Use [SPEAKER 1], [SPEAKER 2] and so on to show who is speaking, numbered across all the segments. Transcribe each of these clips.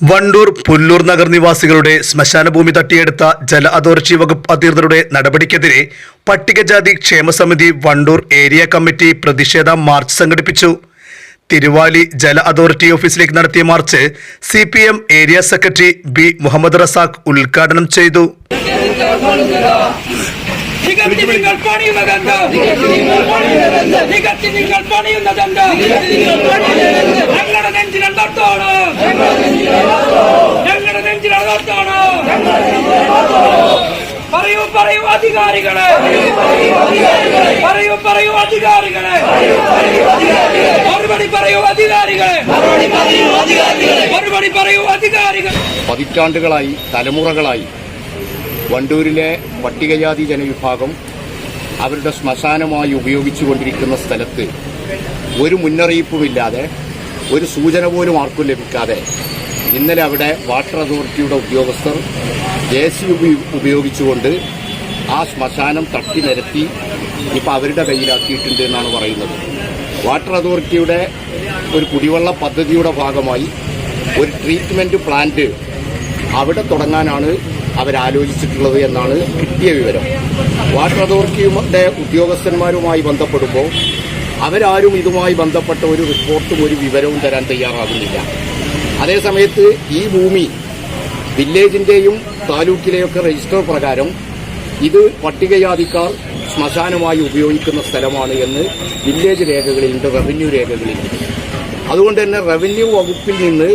[SPEAKER 1] വണ്ടൂർ പുല്ലൂർ നഗർ നിവാസികളുടെ ശ്മശാന ഭൂമി തട്ടിയെടുത്ത ജല അതോറിറ്റി വകുപ്പ് അധികൃതരുടെ നടപടിക്കെതിരെ പട്ടികജാതി ക്ഷേമസമിതി വണ്ടൂർ ഏരിയ കമ്മിറ്റി പ്രതിഷേധ മാർച്ച് സംഘടിപ്പിച്ചു. തിരുവാലി ജല അതോറിറ്റി ഓഫീസിലേക്ക് നടത്തിയ march C P M area secretary B Muhammad Razak ഉദ്ഘാടനം ചെയ്തു.
[SPEAKER 2] നിങ്ങൾ ഞങ്ങളുടെ നെഞ്ചിലെന്തോട്ടാണ് ഞങ്ങളുടെ നെഞ്ചിലെന്തോട്ടാണ് പറയൂ പറയൂ അധികാരികളെ. പറയൂ പറയൂ അധികാരികളെ. മറുപടി പറയൂ അധികാരികളെ. മറുപടി പറയൂ അധികാരികൾ
[SPEAKER 3] പതിറ്റാണ്ടുകളായി തലമുറകളായി വണ്ടൂരിലെ പട്ടികജാതി ജനവിഭാഗം അവരുടെ ശ്മശാനമായി ഉപയോഗിച്ചുകൊണ്ടിരിക്കുന്ന സ്ഥലത്ത് ഒരു മുന്നറിയിപ്പുമില്ലാതെ ഒരു സൂചന പോലും ആർക്കും ലഭിക്കാതെ ഇന്നലെ അവിടെ വാട്ടർ അതോറിറ്റിയുടെ ഉദ്യോഗസ്ഥർ ജെ സി ഉപയോഗിച്ചുകൊണ്ട് ആ ശ്മശാനം തട്ടി നിരത്തി ഇപ്പം അവരുടെ കയ്യിലാക്കിയിട്ടുണ്ട് എന്നാണ് പറയുന്നത്. വാട്ടർ അതോറിറ്റിയുടെ ഒരു കുടിവെള്ള പദ്ധതിയുടെ ഭാഗമായി ഒരു ട്രീറ്റ്മെന്റ് പ്ലാന്റ് അവിടെ തുടങ്ങാനാണ് അവരാലോചിച്ചിട്ടുള്ളത് എന്നാണ് കിട്ടിയ വിവരം. വാട്ടർ അതോറിറ്റിയുടെ ഉദ്യോഗസ്ഥന്മാരുമായി ബന്ധപ്പെടുമ്പോൾ അവരാരും ഇതുമായി ബന്ധപ്പെട്ട ഒരു റിപ്പോർട്ടും ഒരു വിവരവും തരാൻ തയ്യാറാകുന്നില്ല. അതേസമയത്ത് ഈ ഭൂമി വില്ലേജിന്റെയും താലൂക്കിലെയൊക്കെ രജിസ്റ്റർ പ്രകാരം ഇത് പട്ടികജാതിക്കാർ ശ്മശാനമായി ഉപയോഗിക്കുന്ന സ്ഥലമാണ് എന്ന് വില്ലേജ് രേഖകളിലുണ്ട് റവന്യൂ രേഖകളിലുണ്ട് അതുകൊണ്ട് തന്നെ റവന്യൂ വകുപ്പിൽ നിന്ന്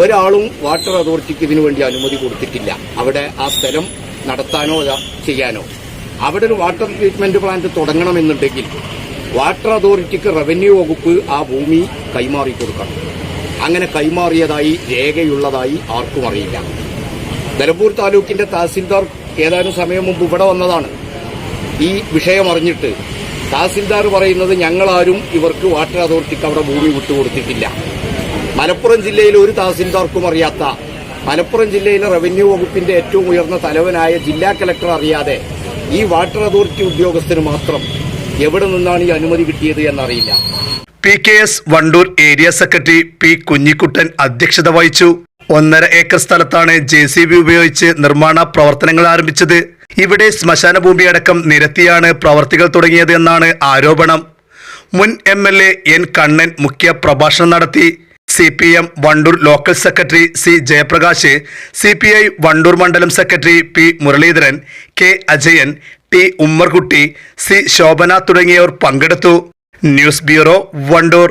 [SPEAKER 3] ഒരാളും വാട്ടർ അതോറിറ്റിക്ക് ഇതിനു വേണ്ടി അനുമതി കൊടുത്തിട്ടില്ല. അവിടെ ആ സ്ഥലം നടത്താനോ ചെയ്യാനോ. അവിടെ ഒരു വാട്ടർ ട്രീറ്റ്മെന്റ് പ്ലാന്റ് തുടങ്ങണമെന്നുണ്ടെങ്കിൽ വാട്ടർ അതോറിറ്റിക്ക് റവന്യൂ വകുപ്പ് ആ ഭൂമി കൈമാറി കൊടുക്കണം. അങ്ങനെ കൈമാറിയതായി രേഖയുള്ളതായി ആർക്കും അറിയില്ല. നിലമ്പൂർ താലൂക്കിന്റെ തഹസിൽദാർ ഏതാനും സമയം മുമ്പ് ഇവിടെ വന്നതാണ്. ഈ വിഷയം അറിഞ്ഞിട്ട് തഹസിൽദാർ പറയുന്നത് ഞങ്ങളാരും ഇവർക്ക് വാട്ടർ അതോറിറ്റിക്ക് അവിടെ ഭൂമി വിട്ടുകൊടുത്തിട്ടില്ല. മലപ്പുറം ജില്ലയിൽ ഒരു തഹസിൽദാർക്കും അറിയാത്ത മലപ്പുറം ജില്ലയിലെ റവന്യൂ വകുപ്പിന്റെ ഏറ്റവും ഉയർന്ന തലവനായ ജില്ലാ കലക്ടർ അറിയാതെ ഈ വാട്ടർ അതോറിറ്റി ഉദ്യോഗസ്ഥന് മാത്രം എവിടെ നിന്നാണ് ഈ അനുമതി കിട്ടിയത് എന്നറിയില്ല.
[SPEAKER 1] P K S Wandoor area secretary P Kunhikuttan അധ്യക്ഷത വഹിച്ചു. ഒന്നര ഏക്കർ സ്ഥലത്താണ് ജെ സി ബി ഉപയോഗിച്ച് നിർമ്മാണ പ്രവർത്തനങ്ങൾ ആരംഭിച്ചത്. ഇവിടെ ശ്മശാന ഭൂമി അടക്കം നിരത്തിയാണ് പ്രവർത്തികൾ തുടങ്ങിയത് എന്നാണ് ആരോപണം. മുൻ M L A N Kannan മുഖ്യ പ്രഭാഷണം നടത്തി. C P M Wandoor local secretary C Jayaprakash C P I Wandoor മണ്ഡലം secretary P Muraleedharan K Ajayan T Ummerkutty C Shobhana തുടങ്ങിയവർ പങ്കെടുത്തു. News bureau Wandoor.